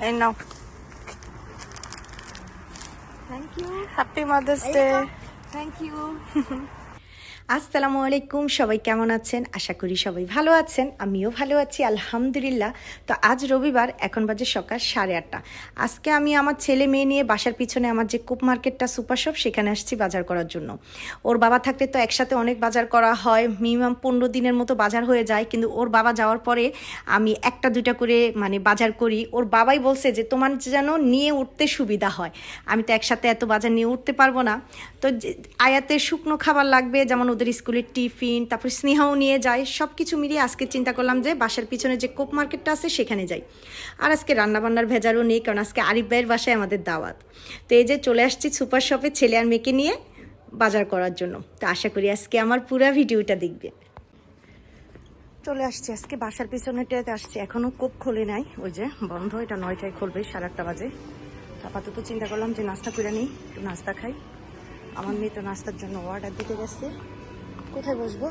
And now. Thank you. Happy Mother's Day. Thank you. আসসালামু আলাইকুম, সবাই কেমন আছেন? আশা করি সবাই ভালো আছেন, আমিও ভালো আছি, আলহামদুলিল্লাহ। তো আজ রবিবার, এখন বাজে সকাল সাড়ে আটটা। আজকে আমি আমার ছেলে মেয়ে নিয়ে বাসার পিছনে আমার যে কুপ মার্কেটটা সুপার শপ, সেখানে আসছি বাজার করার জন্য। ওর বাবা থাকলে তো একসাথে অনেক বাজার করা হয়, মিনিমাম পনেরো দিনের মতো বাজার হয়ে যায়, কিন্তু ওর বাবা যাওয়ার পরে আমি একটা, দুইটা করে মানে বাজার করি। ওর বাবাই বলছে যে, তোমার যেন নিয়ে উঠতে সুবিধা হয়। আমি তো একসাথে এত বাজার নিয়ে উঠতে পারব না। তো আয়াতের শুকনো খাবার লাগবে, যেমন ওদের স্কুলের টিফিন, তারপর স্নেহাও নিয়ে যায়। সব কিছু মিলিয়ে আজকে চিন্তা করলাম যে বাসার পিছনে যে কোপ মার্কেটটা আছে সেখানে যাই। আর আজকে রান্নাবান্নার ভেজারও নেই, কারণ আজকে আরিফ ভাইয়ের বাসায় আমাদের দাওয়াত। তো এই যে চলে আসছি সুপার শপে ছেলে আর মেয়েকে নিয়ে বাজার করার জন্য। তো আশা করি আজকে আমার পুরো ভিডিওটা দেখবে চলে আসছি আজকে বাসার পিছনেটাতে আসছি। এখনও কোপ খোলে নাই, ওই যে বন্ধ, এটা নয়টায় খুলবে, সাড়ে আটটা বাজে। আপাতত চিন্তা করলাম যে নাস্তা করে নিই, একটু নাস্তা খাই। আমার মেয়ে তো নাস্তার জন্য অর্ডার দিতে গেছে। কোথায় বসবো?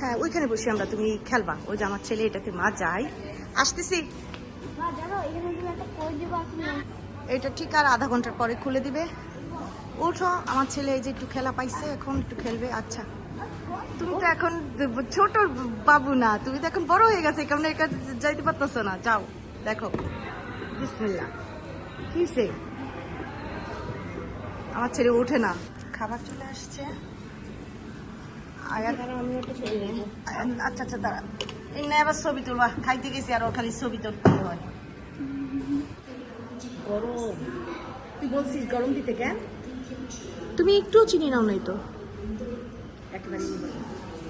হ্যাঁ ওইখানে বসি আমরা তুমি খেলবা। ওই যে আমার ছেলে এটাতে মা যাই আসতেছি। এখানে এটা ঠিক আর আধা ঘণ্টার পরে খুলে দিবে। ওঠো আমার ছেলে এই যে একটু খেলা পাইছে এখন একটু খেলবে। আচ্ছা। তুমি তো এখন ছোট বাবু না তুমি তো এখন বড় হয়ে গেছে কেমন একা যাইতে পারতেছো না। যাও দেখো। বিসমিল্লা কিসে আমার ছেলে ওঠে না। খাবার চলে আসছে আয়া আমি একটা ছবি নেব আচ্ছা আচ্ছা দাঁড়া। এই না এবার ছবি তুলবা। খাইতে গেছি আর খালি ছবি তুলতে হয়। গরম। তুই বলছিস গরম দিতে কেন? তুমি একটু চিনি নাও নাই তো। একেবারে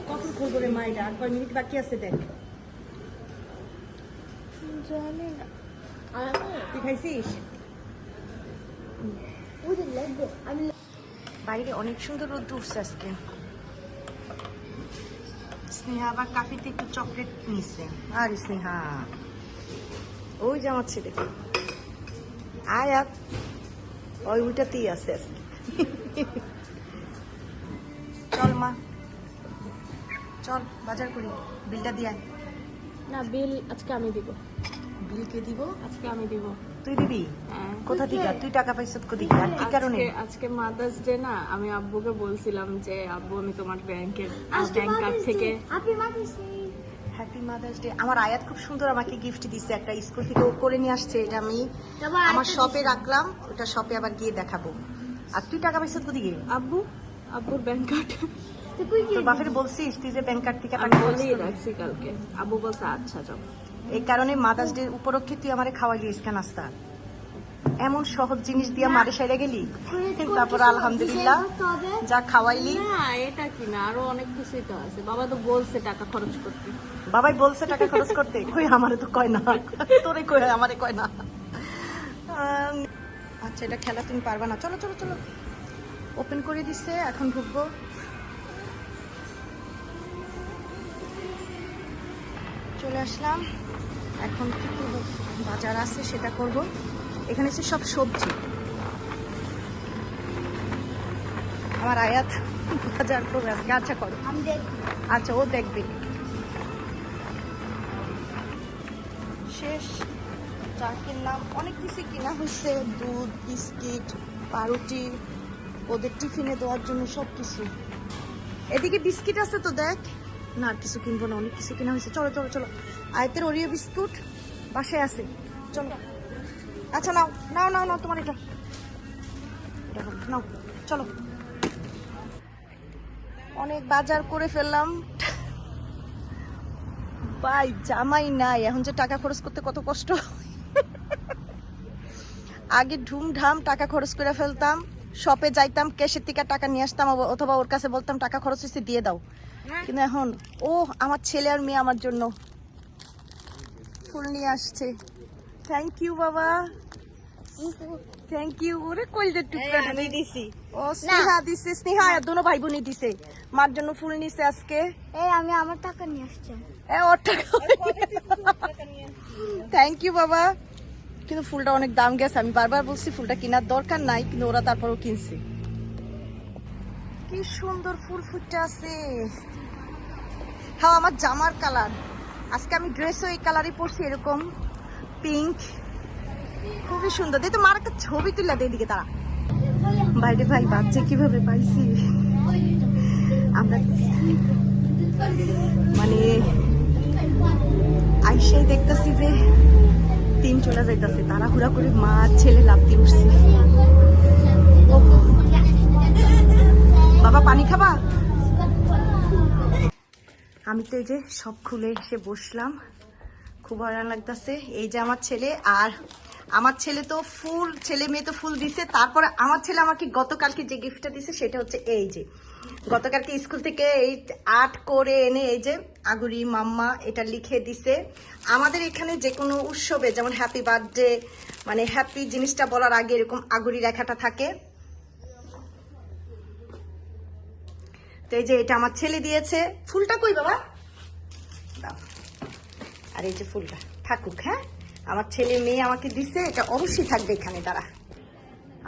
কখন করব রে আর কয় মিনিট বাকি আছে দেখ। জানি না। তুই খাইছিস? লাগবে আমি বাইরে অনেক সুন্দর রোদ উঠছে আজকে। স্নেহা আবার কাফিতে একটু চকলেট নিচ্ছে আর স্নেহা ওই যে আমার ছেলে। আয়াত ওই ওইটাতেই আছে আজকে। চল মা। চল বাজার করি। বিলটা দিয়ে আয়। না বিল আজকে আমি দিব। বিল কে দিব? আজকে আমি দিব। তুই দিবি? হ্যাঁ। কোথা থেকে তুই টাকা পাইছত কোথা আর কি কারণে? আজকে আজকে মাদার্স ডে না আমি আব্বুকে বলছিলাম যে আব্বু আমি তোমার ব্যাংকের ব্যাংক কার্ড থেকে happy mothers happy mothers day আমার আয়াত খুব সুন্দর আমাকে গিফট দিচ্ছে একটা স্কুল থেকে ও করে নিয়ে আসছে এটা আমি আমার শপে রাখলাম ওটা শপে আবার গিয়ে দেখাবো। আর তুই টাকা পয়সা কোথায় গিয়ে আব্বু? আব্বুর ব্যাংক কার্ড তুই বাপের বলছিস তুই যে ব্যাংক কার্ড থেকে আমি টাকা বলেই রাখছি কালকে। আব্বু বলছে আচ্ছা যাও। এই কারণে মাদার্স ডে উপলক্ষে তুই আমার খাওয়াই দিস কেন নাস্তা। এমন সহজ জিনিস দিয়ে মারে সেরে গেলি? তারপর আলহামদুলিল্লাহ যা খাওয়াইলি। না এটা কি না? আরও অনেক কিছুই তো আছে। বাবা তো বলছে টাকা খরচ করতে। বাবাই বলছে টাকা খরচ করতে। কই আমারে তো কয় না। তোরে কই আমারে কয় না। আচ্ছা এটা খেলা তুমি পারবা না। চলো চলো চলো। ওপেন করে দিছে এখন ঢুকবো। চলে আসলাম। এখন কি করব? বাজার আছে সেটা করব। এখানে হচ্ছে সব সবজি। আমার আয়াত বাজার করবে আজকে। আচ্ছা করো। আমি দেখ আচ্ছা ও দেখবে। শেষ। চা কিনলাম। অনেক কিছু কিনা হয়েছে। দুধ বিস্কিট পাউরুটি ওদের টিফিনে দেওয়ার জন্য সব কিছু এদিকে বিস্কিট আছে তো দেখ। না আর কিছু কিনবো না অনেক কিছু কিনা হয়েছে। চলো চলো চলো। আয়তের ওরিও বিস্কুট বাসায় আছে। চলো। আচ্ছা নাও নাও নাও নাও তোমার এটা। নাও, চলো। অনেক বাজার করে ফেললাম। ভাই জামাই নাই। এখন যে টাকা খরচ করতে কত কষ্ট। আগে ঢুমঢাম টাকা খরচ করে ফেলতাম। শপে যাইতাম ক্যাশের থেকে টাকা নিয়ে আসতাম অথবা ওর কাছে বলতাম টাকা খরচ হয়েছে দিয়ে দাও। কিন্তু এখন। ও আমার ছেলে আর মেয়ে আমার জন্য। ফুল নিয়ে আসছে। থ্যাংক ইউ বাবা। থ্যাংক ইউ ওরে কইলের টুকরা আমি দিছি। ও স্নেহা দিছে স্নেহা আর দোনো ভাই বোনই দিছে। মার জন্য ফুল নিছে আজকে। এই আমি আমার টাকা নিয়ে আসছি। এ ওর টাকা। থ্যাংক ইউ বাবা। কিন্তু ফুলটা অনেক দাম গেছে। আমি বারবার বলছি ফুলটা কেনার দরকার নাই কিন্তু ওরা তারপরও কিনছে। কি সুন্দর ফুল ফুটে আছে। হ্যাঁ আমার জামার কালার। আজকে আমি ড্রেসও এই কালারই পরছি, এরকম পিঙ্ক খুবই সুন্দর। দে তো মার একটা ছবি তুলে দে এদিকে তারা বাইরে ভাই, বাচ্চা কীভাবে পাইছি? আমরা মানে আইসাই দেখতেছি যে তিন চলে যাইতেছে, তাড়াহুড়া করে মা ছেলে লাফতে উঠছে বাবা পানি খাবা আমি তো এই যে সব খুলে এসে বসলাম। খুব হয়রান লাগতেছে। এই যে আমার ছেলে, আর আমার ছেলে তো ফুল, ছেলে মেয়ে তো ফুল দিছে। তারপরে আমার ছেলে আমাকে গতকালকে যে গিফটটা দিছে, সেটা হচ্ছে এই যে। গতকালকে স্কুল থেকে এই আর্ট করে এনে এই যে আগুরি মাম্মা এটা লিখে দিছে। আমাদের এখানে যে কোনো উৎসবে, যেমন হ্যাপি বার্থডে মানে হ্যাপি জিনিসটা বলার আগে এরকম আগুরি লেখাটা থাকে। তো এই যে এটা আমার ছেলে দিয়েছে। ফুলটা কই বাবা? আর এই যে ফুলটা, থাকুক হ্যাঁ? আমার ছেলে মেয়ে আমাকে দিছে, এটা অবশ্যই থাকবে এখানে, দাঁড়া।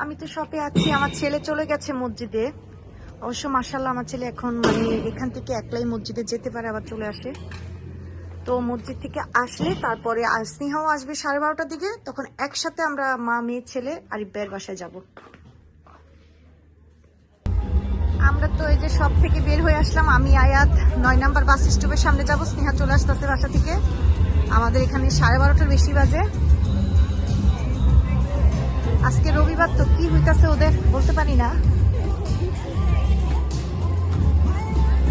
আমি তো শপে আছি, আমার ছেলে চলে গেছে মসজিদে। অবশ্য মার্শাল্লাহ আমার ছেলে এখন মানে এখান থেকে একলাই মসজিদে যেতে পারে, আবার চলে আসে। তো মসজিদ থেকে আসলে তারপরে স্নেহাও আসবে সাড়ে বারোটার দিকে, তখন একসাথে আমরা মা, মেয়ে, ছেলে আর ইব্বাইয়ের বাসায় যাব। আমরা তো এই যে সব থেকে বের হয়ে আসলাম, আমি, আয়াত, নয় নাম্বার বাস স্টপের সামনে যাব। স্নেহা চলে আসতেছে বাসা থেকে। আমাদের এখানে সাড়ে বারোটার বেশি বাজে। আজকে রবিবার তো কি হইতাছে ওদের বলতে পারি না।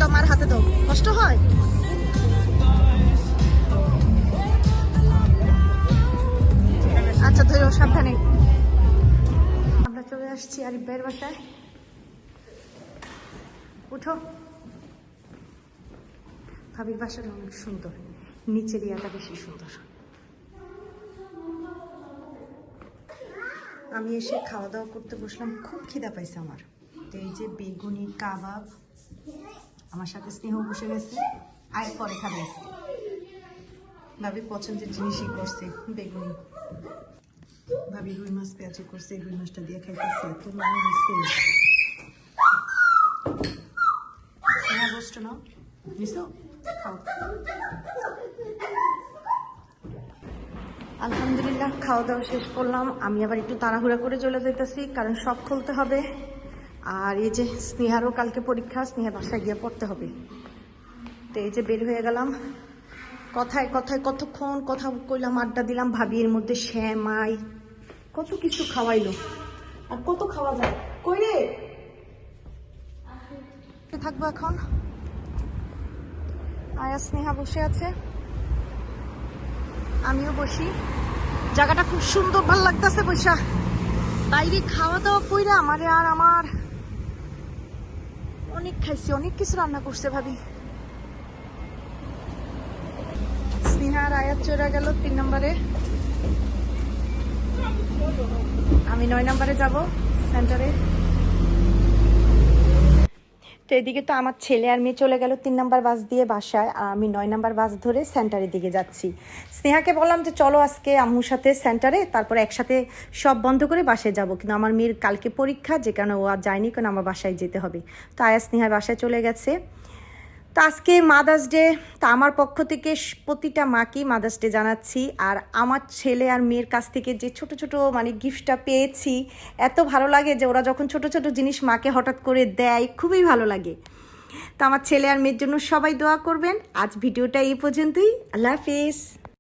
তোমার হাতে দাও কষ্ট হয়। আচ্ছা ধরো, সাবধানে। আমরা চলে আসছি আরিফ বাসায়। উঠো। ভাবির বাসাটা অনেক সুন্দর। নিচের ইয়াটা বেশি সুন্দর। আমি এসে খাওয়া দাওয়া করতে বসলাম, খুব খিদা পাইছে আমার। তো এই যে বেগুনি, কাবাব, আমার সাথে স্নেহ বসে গেছে, আর পরে খাবে। ভাবি পছন্দের জিনিসই করছে, বেগুনি। ভাবি রুই মাছ পেঁয়াজি করছে, রুই মাছটা দিয়ে খাইতেছে, এত মনে গোষ্ঠ নাও নিছো আলহামদুলিল্লাহ খাওয়া দাওয়া শেষ করলাম। আমি আবার একটু তাড়াহুড়া করে চলে যেতেছি কারণ সব খুলতে হবে। আর এই যে স্নেহারও কালকে পরীক্ষা স্নেহার বাসায় গিয়ে পড়তে হবে। তো এই যে বের হয়ে গেলাম। কথায় কথায় কতক্ষণ কথা কইলাম আড্ডা দিলাম ভাবি এর মধ্যে শ্যামাই কত কিছু খাওয়াইলো। আর কত খাওয়া যায়? কই রে? থাকব এখন। আয়া, স্নেহা বসে আছে। আমিও বসি। জায়গাটা খুব সুন্দর, ভালো লাগতেছে বৈশা। বাইরে খাওয়া দাওয়া কইরা আমারে আর আমার অনেক খাইছি, অনেক কিছু রান্না করছে ভাবি। স্নেহা আর আয়াত চলে গেল তিন নম্বরে। আমি নয় নম্বরে যাব সেন্টারে তো এদিকে তো আমার ছেলে আর মেয়ে চলে গেল তিন নাম্বার বাস দিয়ে বাসায়, আর আমি নয় নাম্বার বাস ধরে সেন্টারের দিকে যাচ্ছি। স্নেহাকে বললাম যে, চলো আজকে আম্মুর সাথে সেন্টারে, তারপর একসাথে সব বন্ধ করে বাসে যাব। কিন্তু আমার মেয়ের কালকে পরীক্ষা যে কারণে ও আর যায়নি, কারণ আমার বাসায় যেতে হবে। তো আয়া স্নেহার বাসায় চলে গেছে। তো আজকে মাদার্স ডে তা আমার পক্ষ থেকে প্রতিটা মাকেই মাদার্স ডে জানাচ্ছি। আর আমার ছেলে আর মেয়ের কাছ থেকে যে ছোট ছোট মানে গিফটটা পেয়েছি, এত ভালো লাগে যে ওরা যখন ছোট ছোট জিনিস মাকে হঠাৎ করে দেয়, খুবই ভালো লাগে। তো আমার ছেলে আর মেয়ের জন্য সবাই দোয়া করবেন। আজ ভিডিওটা এই পর্যন্তই। আল্লাহ হাফিজ।